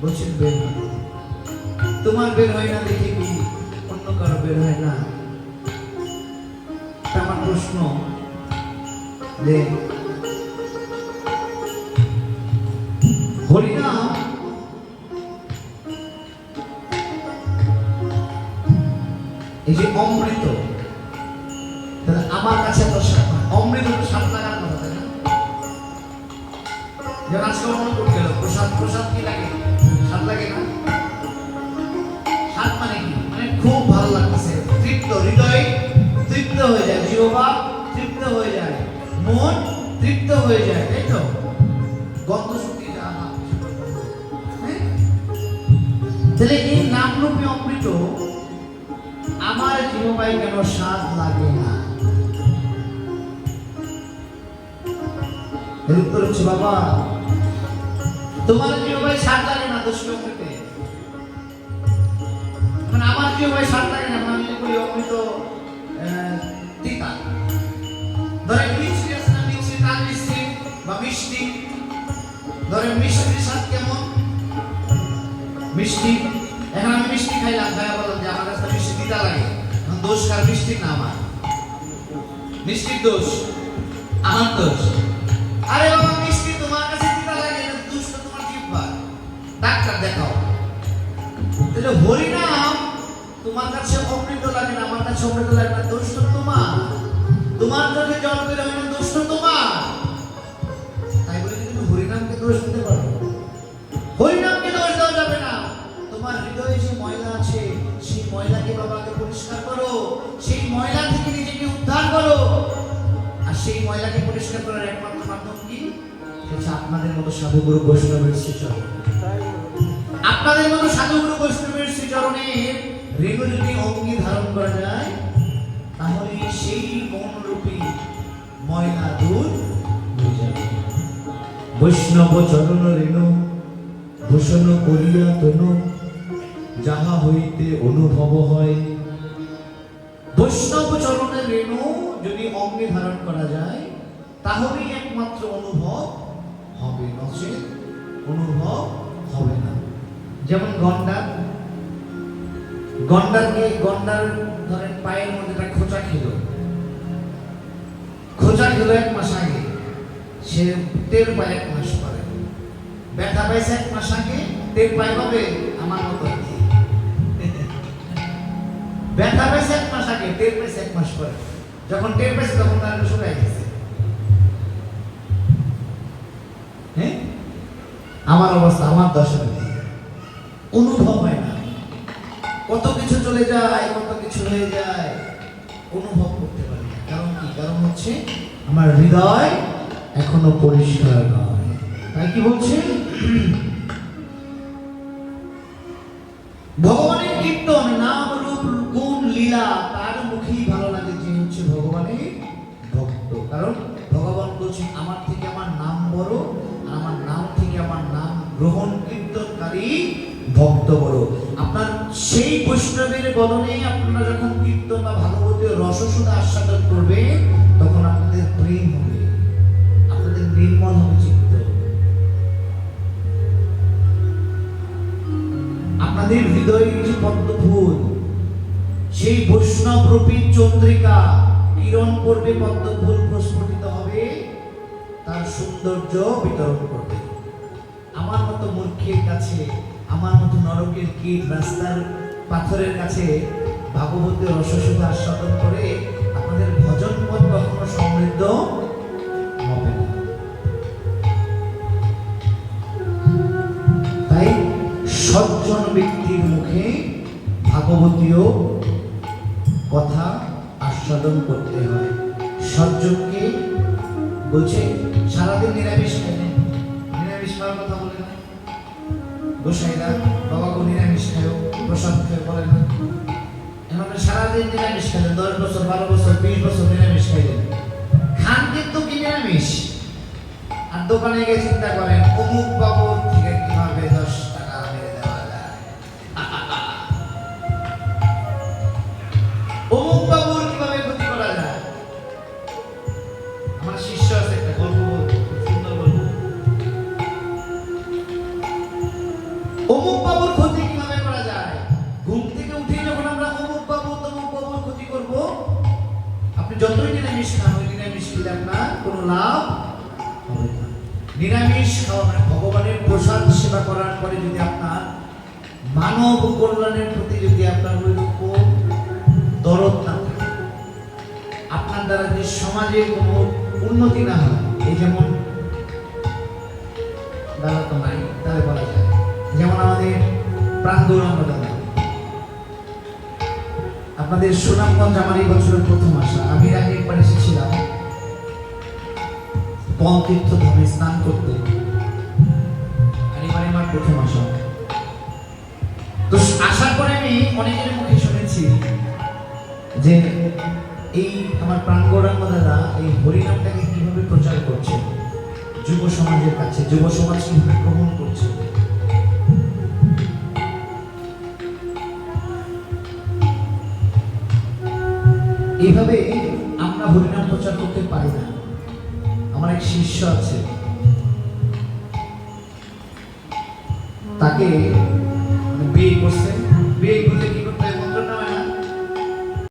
বলছেন বের তোমার বের হয় না দেখে কি অন্য কারও বের হয় না? আমার প্রশ্ন, যে এই যে অমৃত, তাহলে আমার কাছে তো অমৃত তো তাই না? যেমন আজকে মনে পড়ে গেল প্রসাদ প্রসাদ কি লাগে? স্বাদ লাগে না? স্বাদ মানে কি? মানে খুব ভালো লাগতেছে। তৃপ্ত হৃদয় তৃপ্ত হয়ে যায়। জিহবা তৃপ্ত হয়ে যায়। মন তৃপ্ত হয়ে যায়, তাই তো? গন্ধ শুকি হ্যাঁ? তাহলে এই নামরূপী অমৃত আমার জিহবাই কেন স্বাদ লাগে না? এর উত্তর হচ্ছে, বাবা তোমার জিহবাই স্বাদ লাগে না, দোষ অমৃতে মানে আমার জিহবাই স্বাদ লাগে না মানে আমি বলি অমৃত মিষ্টি না মিষ্টির আমার মিষ্টি দোষ কার? না আমার। মিষ্টির দোষ আরে বাবা মিষ্টি তাহলে হরিনাম, তোমার কাছে অমৃত লাগে না, আমার কাছে অমৃত লাগে না, দোষ তো তোমার। তোমার চোখে জল হয় না দোষ তো তোমার। তাই বলে কি তুমি হরিনামকে দোষ দিতে পারো? দোষ দেওয়া যাবে না। তোমার হৃদয়ে যে ময়লা আছে, সেই ময়লাকে বাবাকে পরিষ্কার করো। সেই ময়লা থেকে নিজেকে উদ্ধার করো। আর সেই ময়লাকে পরিষ্কার করার একমাত্র মাধ্যম কি? হচ্ছে আপনাদের মতো সাধুগুরু বৈষ্ণবের শ্রীচরণ আপনাদের মতো সাধুগুরু বৈষ্ণবের শ্রীচরণের রেণু যদি অঙ্গি ধারণ করা যায়, তাহলে সেই মনরূপী ময়লা দূর হয়ে যাবে। বৈষ্ণব চরণ রেণু, ভূষণ করিয়া তনু, যাহা হইতে অনুভব হয়। বৈষ্ণব চরণের রেণু যদি অঙ্গে ধারণ করা যায়, তাহলেই একমাত্র অনুভব হবে নচেত অনুভব হবে না। যেমন গন্ডার গন্ডারকে গন্ডার ধরেন পায়ের মধ্যে একটা খোঁচা খেল। খোঁচা খেলো এক মাস আগে। সে টের পায় এক মাস পরে। ব্যথা পাইছে এক মাস আগে টের পায় কবে? আমার মতো ব্যথা পাইছে এক মাস আগে টের পাইছে এক মাস পরে। যখন টের পাইছে তখন তার শুকাই গেছে। হ্যাঁ? আমার অবস্থা, আমার দশা অনুভব হয় না। কত কিছু চলে যায়, কত কিছু হয়ে যায়, অনুভব করতে পারি না। কারণ কি? কারণ হচ্ছে আমার হৃদয় এখনও পরিষ্কার নয়। তাই কি বলছে? ভগবানের কীর্তন, নাম রূপ, গুণ, লীলা, তার মুখেই ভালো লাগে যে হচ্ছে ভগবানের ভক্ত। কারণ ভক্ত বড় আপনার সেই বৈষ্ণবের বদনে আপনারা যখন কীর্তন বা ভাগবতীয় রসসুধা আস্বাদন করবেন, তখন আপনাদের প্রেম হবে। আপনাদের নির্মল হবে চিত্ত। আপনাদের হৃদয়ের যে পদ্মফুল, সেই বৈষ্ণব রূপী চন্দ্রিকা কিরণ করবে, পদ্মফুল প্রস্ফুটিত হবে, তার সৌন্দর্য বিতরণ করবে। আমার মতো মূর্খের কাছে আমার মতো নরকের কীট রাস্তার পাথরের কাছে ভাগবতের রসসুধা আস্বাদন করে আপনাদের ভজন পথ কখনো সমৃদ্ধ হবে তাই সজ্জন ব্যক্তির মুখে ভাগবতীয় কথা আস্বাদন করতে হয়। সজ্জনকে বলছে, সারাদিন নিরামিষ খাইলেন নিরামিষ খাওয়ার কথা গোসাইরা বাবাকে নিরামিষ খাও প্রসাদ খেয়ে বলে না। এখন সারাদিন নিরামিষ খাইলেন দশ বছর, বারো বছর, বিশ বছর নিরামিষ খাইলেন খান কিন্তু কি নিরামিষ? আর দোকানে গিয়ে চিন্তা করেন, অমুক বাবুর কোনো লাভ? নিরামিষ খাওয়া মানে ভগবানের প্রসাদ সেবা করার পরে যদি আপনার মানব কল্যাণের প্রতি যদি আপনার ওই দরদ না থাকে, আপনার দ্বারা যে সমাজের কোনো উন্নতি না হয়, এই যেমন দাদা তো নাই তাহলে বলা যায়, যেমন আমাদের গৌরাঙ্গ দাদা আপনাদের সুনামগঞ্জ আমার এই বছরের প্রথম আসা আমি আগে একবার এসেছিলাম। পঞ্তীর্থ ধামে স্নান করতে। এবারে আমার প্রথম আসা তো আসার পরে আমি অনেকের মুখে শুনেছি যে এই আমার প্রাণ গৌরাঙ্গ দাদা এই হরিনামটাকে কীভাবে প্রচার করছে, যুব সমাজের কাছে, যুব সমাজ কীভাবে গ্রহণ করছে। এইভাবে আমরা হরিনাম প্রচার করতে পারি না। এক শিষ্য আছে তাকে